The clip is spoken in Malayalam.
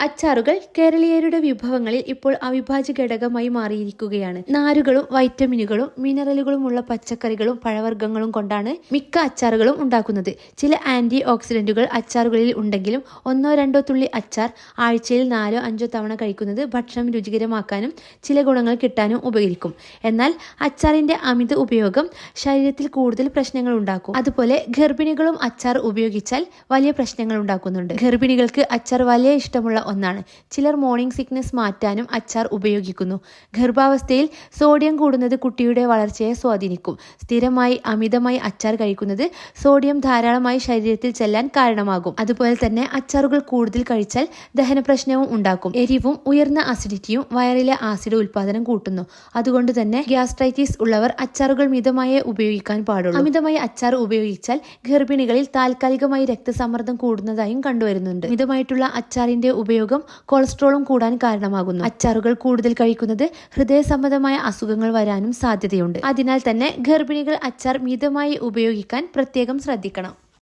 അച്ചാറുകൾ കേരളീയരുടെ വിഭവങ്ങളിൽ ഇപ്പോൾ അവിഭാജ്യ ഘടകമായി മാറിയിരിക്കുകയാണ്. നാരുകളും വൈറ്റമിനുകളും മിനറലുകളും ഉള്ള പച്ചക്കറികളും പഴവർഗങ്ങളും കൊണ്ടാണ് മിക്ക അച്ചാറുകളും ഉണ്ടാക്കുന്നത്. ചില ആന്റി ഓക്സിഡന്റുകൾ അച്ചാറുകളിൽ ഉണ്ടെങ്കിലും ഒന്നോ രണ്ടോ തുള്ളി അച്ചാർ ആഴ്ചയിൽ നാലോ അഞ്ചോ തവണ കഴിക്കുന്നത് ഭക്ഷണം രുചികരമാക്കാനും ചില ഗുണങ്ങൾ കിട്ടാനും ഉപകരിക്കും. എന്നാൽ അച്ചാറിന്റെ അമിത ഉപയോഗം ശരീരത്തിൽ കൂടുതൽ പ്രശ്നങ്ങൾ ഉണ്ടാക്കും. അതുപോലെ ഗർഭിണികളും അച്ചാർ ഉപയോഗിച്ചാൽ വലിയ പ്രശ്നങ്ങൾ ഉണ്ടാക്കുന്നുണ്ട്. ഗർഭിണികൾക്ക് അച്ചാർ വലിയ ഇഷ്ടമുള്ള ഒന്നാണ്. ചിലർ മോർണിംഗ് സിക്നസ് മാറ്റാനും അച്ചാർ ഉപയോഗിക്കുന്നു. ഗർഭാവസ്ഥയിൽ സോഡിയം കൂടുന്നത് കുട്ടിയുടെ വളർച്ചയെ സ്വാധീനിക്കും. സ്ഥിരമായി അമിതമായി അച്ചാർ കഴിക്കുന്നത് സോഡിയം ധാരാളമായി ശരീരത്തിൽ ചെല്ലാൻ കാരണമാകും. അതുപോലെ തന്നെ അച്ചാറുകൾ കൂടുതൽ കഴിച്ചാൽ ദഹന പ്രശ്നവും ഉണ്ടാക്കും. എരിവും ഉയർന്ന അസിഡിറ്റിയും വയറിലെ ആസിഡ് ഉൽപാദനം കൂട്ടുന്നു. അതുകൊണ്ട് തന്നെ ഗ്യാസ്ട്രൈറ്റിസ് ഉള്ളവർ അച്ചാറുകൾ മിതമായി ഉപയോഗിക്കാൻ പാടുള്ളൂ. അമിതമായി അച്ചാർ ഉപയോഗിച്ചാൽ ഗർഭിണികളിൽ താൽക്കാലികമായി രക്തസമ്മർദ്ദം കൂടുന്നതായും കണ്ടുവരുന്നുണ്ട്. മിതമായിട്ടുള്ള അച്ചാറിന്റെ ഉപയോഗം കൊളസ്ട്രോളും കൂടാൻ കാരണമാകുന്നു. അച്ചാറുകൾ കൂടുതൽ കഴിക്കുന്നത് ഹൃദയ സംബന്ധമായ അസുഖങ്ങൾ വരാനും സാധ്യതയുണ്ട്. അതിനാൽ തന്നെ ഗർഭിണികൾ അച്ചാർ മിതമായി ഉപയോഗിക്കാൻ പ്രത്യേകം ശ്രദ്ധിക്കണം.